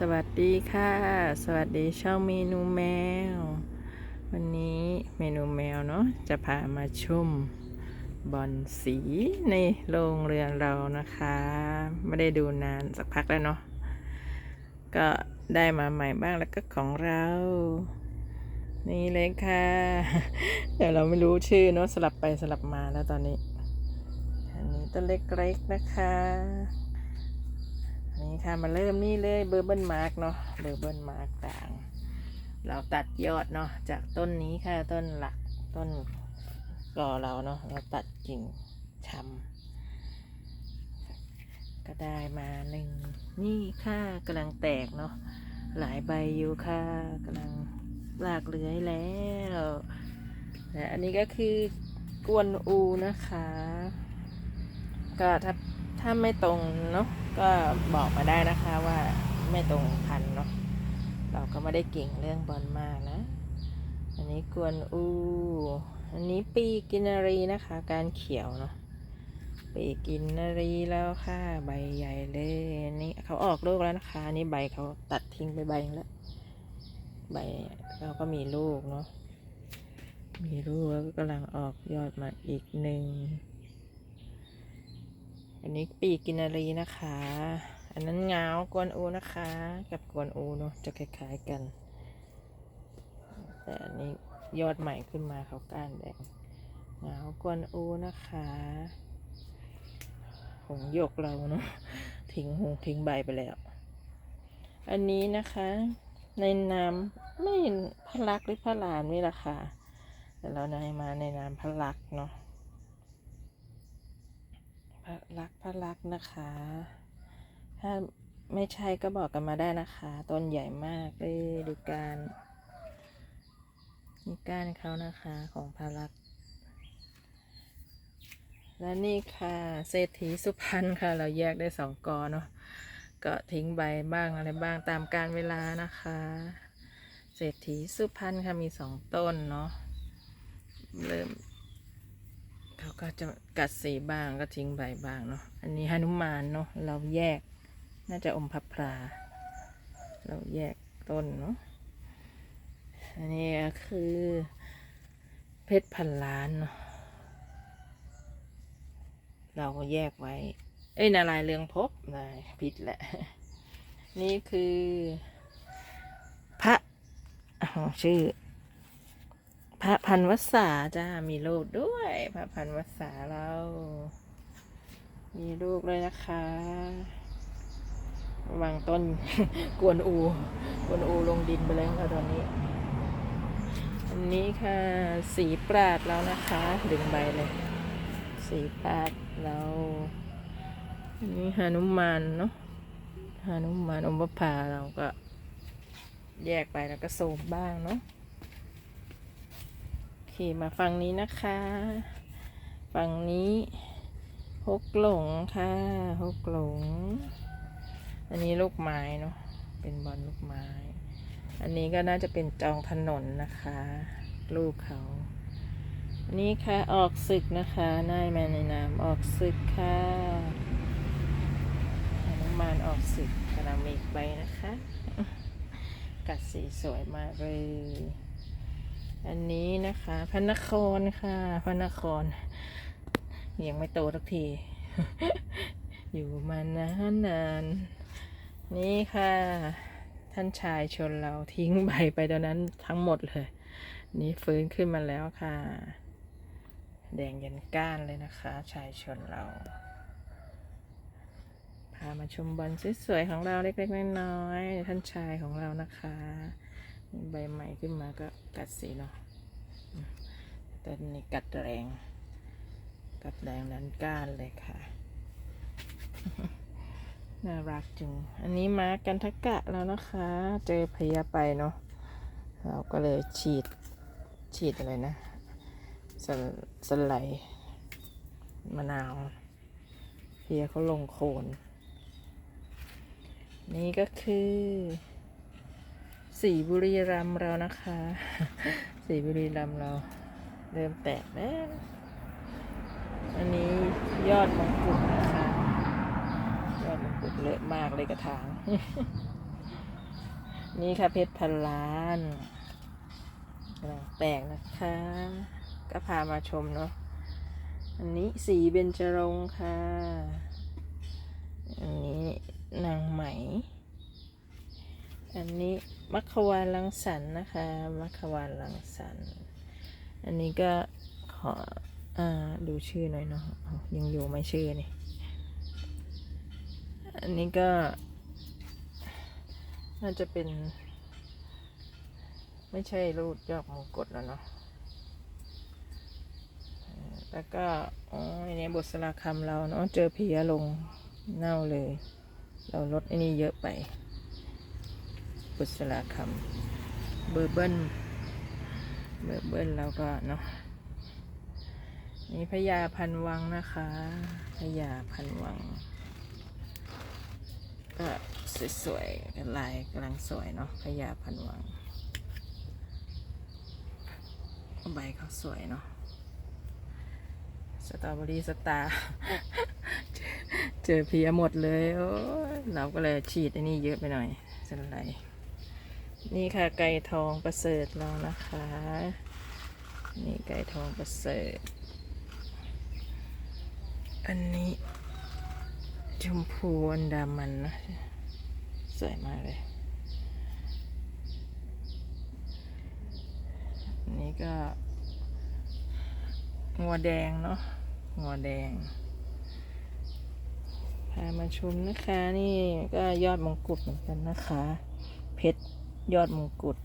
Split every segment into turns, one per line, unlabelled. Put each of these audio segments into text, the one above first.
สวัสดีค่ะ สวัสดีช่องเมนูแมว วันนี้เมนูแมวเนาะจะพามาชมบอลสีในโรงเรือนเรานะคะ ไม่ได้ดูนานสักพักแล้วเนาะก็ได้มาใหม่บ้างแล้วก็ของเรา นี่เลยค่ะ เดี๋ยวเราไม่รู้ชื่อเนาะสลับไปสลับมาแล้วตอนนี้ อันนี้ตัวเล็กๆนะคะ นี่ค่ะมาเริ่มนี่เลยเบอร์เบิลมาร์กเนาะเบอร์เบิลมาร์กต่าง เราตัดยอดเนาะจากต้นนี้ค่ะต้นหลักต้นกอเราเนาะเราตัดกิ่งชำก็ได้มาหนึ่งนี่ค่ะกำลังแตกเนาะหลายใบอยู่ค่ะกำลังลากเลื้อยแล้วและอันนี้ก็คือกวนอูนะคะ ก็ถ้า ถ้าไม่ตรงเนาะก็บอกมาได้นะคะว่าไม่ตรงพันเนาะเราก็ไม่ได้เก่งเรื่องบอลมากนะ อันนี้กวนอูอันนี้ปีกินารีนะคะ การเขียวเนาะปีกินารีแล้วค่ะใบใหญ่เลยนนี้เขาออกลูกแล้วนะคะอันนี้ใบเขาตัดทิ้งไปใบแล้วใบเราก็มีลูกเนาะมีลูกแล้วก็กำลังออกยอดมาอีกหนึ่ง อันนี้ปีกินารีนะคะ อันนั้นเงากวนอูนะคะ กับกวนอูเนาะจะคล้าย ๆกัน แต่อันนี้ยอดใหม่ขึ้นมาเขาก้านแดงเงากวนอูนะคะหงหยกเราเนาะทิ้งหงทิ้งใบไปแล้ว อันนี้นะคะ ในนามไม่พระลักษ์หรือพระลานนี่แหละค่ะแต่เราได้มาในนามพระลักษ์เนาะ พระลักพระลักนะคะ ถ้าไม่ใช่ก็บอกกันมาได้นะคะ ต้นใหญ่มากเลยดูการนี่ก้านเขานะคะของพระลัก และนี่ค่ะเศรษฐีสุพรรณค่ะ เราแยกได้สองกอเนาะก็ทิ้งใบบ้างอะไรบ้างตามการเวลานะคะ เศรษฐีสุพรรณค่ะมีสองต้นเนาะเริ่ม เขาก็จะกัดสีบ้างก็ทิ้งใบบ้างเนาะ อันนี้หนุมานเนาะเราแยก น่าจะอมพับพรา เราแยกต้นเนาะ อันนี้คือ เพชรพันล้านเนาะ เราก็แยกไว้ เอ้ยนารายเรืองพบนายผิดแหละ นี่คือ พระอ้าวชื่อ ระพันวษาจ้า มีลูกด้วย พระพันวษาเรา มีลูกเลยนะคะวังต้นกวนอู กวนอูลงดินไปแล้วค่ะตอนนี้ อันนี้ค่ะ สีปราดแล้วนะคะ ดึงใบเลย สีปราดเราอันนี้หานุมานเนาะหานุมานอมพพาเราก็ แยกไปแล้วก็โซมบ้างเนาะ เคมาฝั่งนี้นะคะ ฝั่งนี้ฮกหลงค่ะฮกหลง อันนี้ลูกไม้เนาะเป็นบอลลูกไม้ อันนี้ก็น่าจะเป็นจองถนนนะคะ ลูกเขาอันนี้ค่ะออกศึกนะคะนายมาในนามออกศึกค่ะหนุมานออกศึกกำลังมีอีกใบนะคะ กัดสีสวยมากเลย อันนี้นะคะพระนครค่ะพระนคร ยังไม่โตสักที อยู่มานานนานนี่ค่ะ ท่านชายชนเราทิ้งใบไปตอนนั้นทั้งหมดเลย นี่ฟื้นขึ้นมาแล้วค่ะ แดงยันก้านเลยนะคะ ชายชนเราพามาชมบอลสวยๆของเราเล็กๆน้อยๆท่านชายของเรานะคะ ใบใหม่ขึ้นมาก็กัดสีเนาะแต่นี่กัดแรง กัดแรงดันก้านเลยค่ะ น่ารักจังอันนี้มากันทักกะแล้วนะคะ เจอพยาไปเนาะ เราก็เลยฉีด ฉีดอะไรนะ สสไลด์มะนาว เพียเขาลงโคน นี่ก็คือ สีบุรีรัมย์เรานะคะ สีบุรีรัมย์เรา เริ่มแตกแล้วอันนี้ยอดมงกุฎนะคะ ยอดมงกุฎเลอะมากเลยกระถาง นี่ค่ะเพชรพันล้านกำลังแตกนะคะ ก็พามาชมเนาะอันนี้สีเบญจรงค์ค่ะ อันนี้นางไหม อันนี้ มัคควานลังสรรค์นะคะมัคควานลังสรรค์อันนี้ก็ขออ่าดูชื่อหน่อยเนาะยังอยู่ไม่ชื่อนี่อันนี้ก็ น่าจะเป็น ไม่ใช่รูดยอดมงกุฎแล้วเนาะแล้วก็อ๋ออันนี้บทสลาคำเราเนาะเจอเพียลงเน่าเลย เราลดไอ้นี่เยอะไป บทสลคำเบอร์เบิ้ลเบอร์เบิ้ลแล้วก็เนาะนี่พญาพันวังนะคะพญาพันวัง ก็สวยๆลายกำลังสวยเนาะพญาพันวังใบเขาสวยเนาะสตรอเบอรี่สตาร์เจอเพียหมดเลย โอ้เราก็เลยฉีดอันนี้เยอะไปหน่อยสไลด์ นี่ค่ะไก่ทองประเสริฐเรานะคะ นี่ไก่ทองประเสริฐ อันนี้ชมพูอันดามันนะ สวยมากเลยนนี้ก็งัวแดงเนาะงัวแดงพามาชมนะคะ นี่ก็ยอดมงกุฎเหมือนกันนะคะ เพชร ยอดมงกุฎ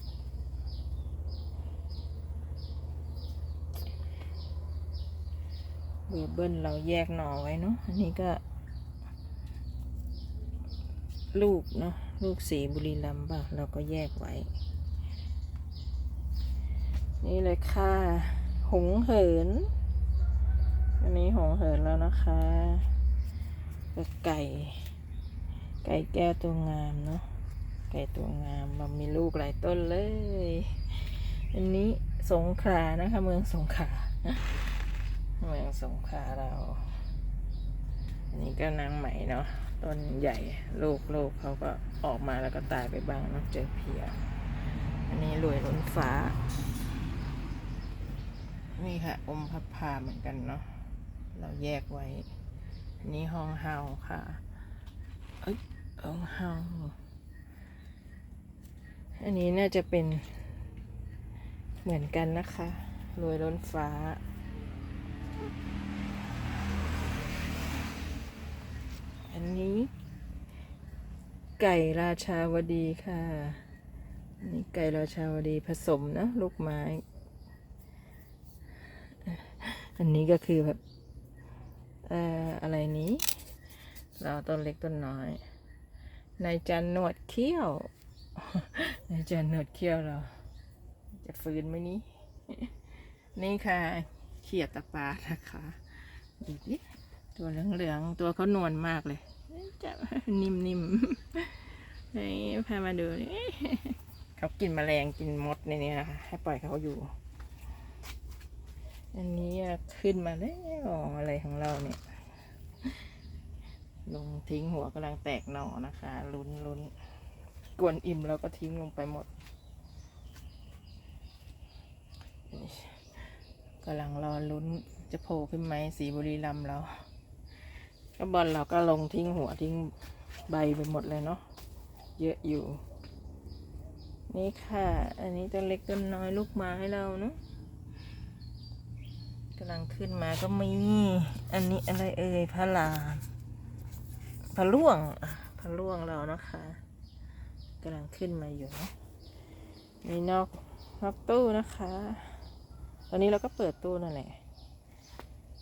เบอร์เบิ้ลเราแยกหน่อไว้เนาะอันนี้ก็ ลูกเนาะลูกสีบุรีรัมย์ป่ะเราก็แยกไว้ นี่เลยค่ะ หงเหิน อันนี้หงเหินแล้วนะคะกับไก่ ไก่แก้วตัวงามเนาะ ไก่ตัวงามมันมีลูกหลายต้นเลย อันนี้สงขลานะคะ เมืองสงขลาเมืองสงขลาเรา อันนี้ก็นางไหมเนาะต้นใหญ่ลูกลูกเขาก็ออกมาแล้วก็ตายไปบ้างนาะเจอเพีย อันนี้รวยล้นฟ้า นี่ค่ะ อมพับพาเหมือนกันเนาะเราแยกไว้ อันนี้ห้องเฮาค่ะ เอ้ยห้องเฮา อันนี้น่าจะเป็นเหมือนกันนะคะรวยล้นฟ้า อันนี้ ไก่ราชาวดีค่ะ อันนี้ไก่ราชาวดีผสมนะลูกไม้ อันนี้ก็คือแบบเอ่ออะไรนี้ เราต้นเล็กต้นน้อย นายจันหนวดเขี้ยว จันหนวดเขี้ยวเราจะฟื้นไหมนี้ นี่ค่ะ เขียดตะปานะคะดูดิตัวเหลืองๆ ตัวเขานวลมากเลย จะนิ่มๆนี่พามาดูนี่เขากินแมลงกินมดในนี้นะคะ ให้ปล่อยเขาอยู่ อันนี้ขึ้นมาแล้วอะไรของเราเนี่ย ลงทิ้งหัวกำลังแตกหน่อนะคะ ลุ้นลุ้น กวนอิ่มเราก็ทิ้งลงไปหมดกำลังรอลุ้นจะโผล่ขึ้นไหมสีบุรีรัมเราก็บอลเราก็ลงทิ้งหัวทิ้งใบไปหมดเลยเนาะเยอะอยู่ นี่ค่ะ อันนี้ต้นเล็กต้นน้อยลูกไม้เราเนาะกำลังขึ้นมาก็มี อันนี้อะไรเอ่ยพระลามพระล่วงพระล่วงเรานะคะ กำลังขึ้นมาอยู่เนาะมีนอกนอกตู้นะคะ ตอนนี้เราก็เปิดตู้นั่นแหละ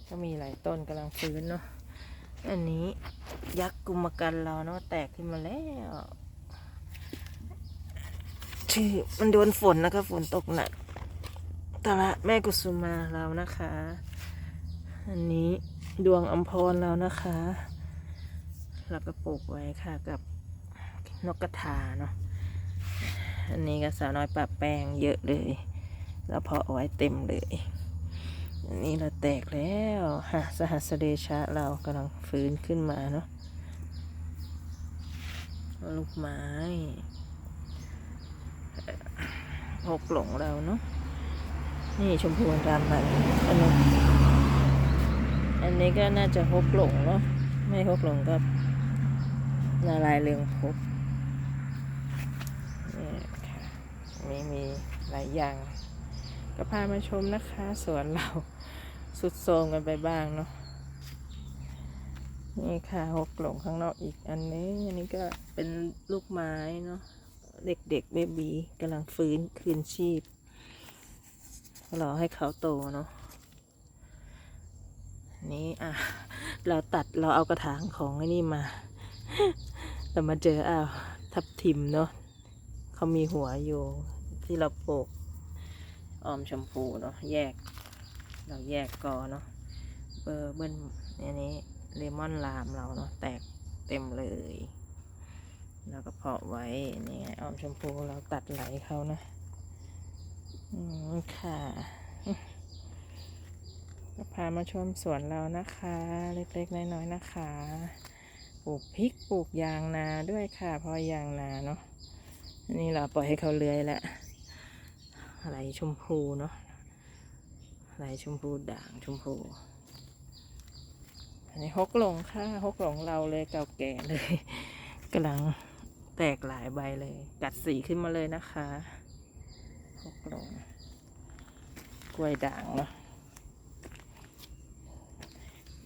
ก็มีหลายต้นกำลังฟื้นเนาะ อันนี้ยักษ์กุมกันเราเนาะแตกขึ้นมาแล้วชื่อมันโดนฝนนะคะฝนตกหนักตาละแม่กุสุมาเรานะคะ อันนี้ดวงอัมพรเรานะคะ เราก็ปลูกไว้ค่ะกับ นกกระทาเนาะอันนี้ก็สาวน้อยปะแป้งเยอะเลย แล้วเพาะเอาไว้เต็มเลย อันนี้เราแตกแล้วฮะสหัสเดชะเรากำลังฟื้นขึ้นมาเนาะลูกไม้หกหลงเราเนาะนี่ชมพูรามมันอันนี้อันนี้ก็น่าจะหกหลงเนาะไม่หกหลงก็นาลายณ์เรืองพบนี่ค่ะ มีมีหลายอย่าง ก็พามาชมนะคะสวนเราสุดโทรมกันไปบ้างเนาะนี่ค่ะหกหลงข้างนอกอีกอันนี้ อันนี้ก็เป็นลูกไม้เนาะเด็กๆเบบีกำลังฟื้นคืนชีพรอให้เขาโตเนาะนี่อะ เราตัดเราเอากระถางของไอ้นี่มา แต่มาเจออ้าวทับทิมเนาะเขามีหัวอยู่ ที่เราปลูกออมชมพูเนาะแยก เราแยกกอเนาะเบอร์เบิ้ลอันนี้เลมอนลามเราเนาะแตกเต็มเลยแล้วก็เพาะไว้นี่ไงออมชมพูเราตัดไหลเขานะอืมค่ะก็พามาชมสวนเรานะคะ เล็กๆน้อยๆนะคะ ปลูกพริกปลูกยางนาด้วยค่ะพราะยางนาเนาะอันนี่เราปล่อยให้เขาเลื้อยแล้ว ไหลชมพูเนาะไหลชมพูด่างชมพูอันนี้ฮกหลงค่ะฮกหลงเราเลยเก่าแก่เลยกำลังแตกหลายใบเลย กัดสีขึ้นมาเลยนะคะฮกหลงกล้วยด่างเนาะ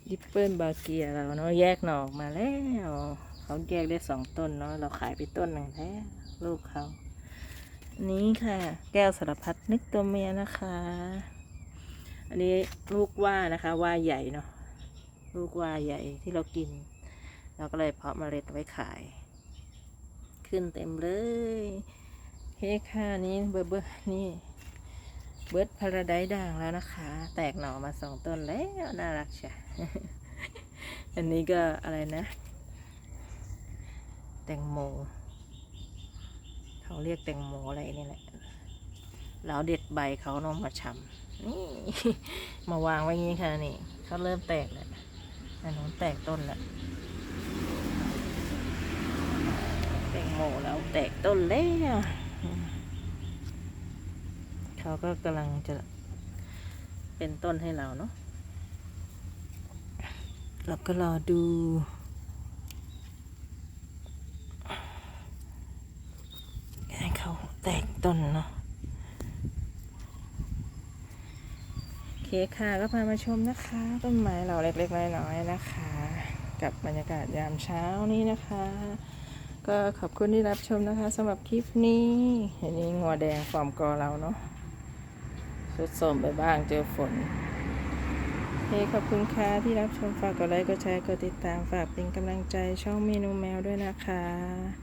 ดิปเปิลบาเกียเราเนาะแยกหน่อออกมาแล้วเขาแยกได้สองต้นเนาะเราขายไปต้นหนึ่งแล้วลูกเขา นี้ค่ะ แก้วสารพัดนึกตัวเมียนะคะ อันนี้ลูกว่านะคะ ว่าใหญ่เนาะลูกว่าใหญ่ที่เรากิน เราก็เลยเพาะเมล็ดไว้ขาย ขึ้นเต็มเลยเฮ้ค่ะนี้เบอร์เบอร์นี่เบิร์ดพาราไดด่างแล้วนะคะ แตกหน่อมาสองต้นแล้วน่ารักใช่อันนี้ก็อะไรนะ แตงโม เขาเรียกแตงโมอะไรนี่แหละแล้วเด็ดใบเขานมมาชำนี่มาวางไว้งี้ค่ะนี่เขาเริ่มแตกแล้วอันนู้นแตกต้นแล้วแตงโมแล้วแตกต้นแล้วเขาก็กำลังจะเป็นต้นให้เราเนาะเราก็รอดู ให้เขาแต้นเนาะโอเคค่ะก็พามาชมนะคะ ต้นไม้เราเล็กๆน้อยๆนะคะ กับบรรยากาศยามเช้านี้นะคะ ก็ขอบคุณที่รับชมนะคะสำหรับคลิปนี้อันนี้งัวแดงฟอร์มกอเราเนาะสุดสมไปบ้างเจอฝนโอเคขอบคุณค่ะที่รับชมฝากกดไลค์กดแชร์กดติดตามฝากเป็นกำลังใจช่องเมนูแมวด้วยนะคะ